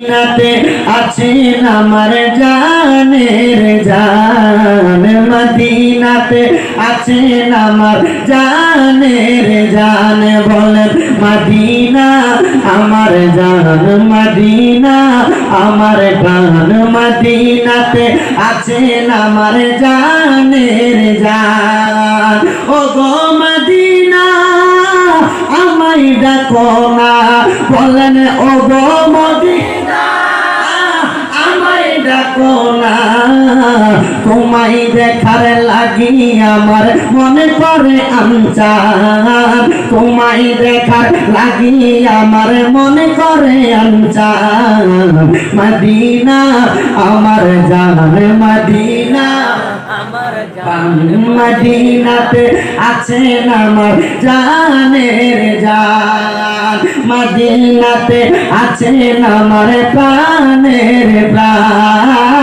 নাতে আছেন আমার জানের জান, মদিনাতে আছেন আমার জানের জান। বলেন, মদিনা আমার জান, মদিনা আমার গান মদিনাতে আছেন আমার জানের জান। ও গো মদিনা, আমায় ডাকো না। বলেন ও গো মদিনা না। তোমায় দেখার লাগি আমার মনে করে আনচান। তোমায় দেখার লাগি আমার মনে করে আনচান। মদিনা আমার জান মদিনা। মদিনাতে আছেন আমার জানের জান। মদিনাতে আছেন আমার প্রাণের প্রাণ।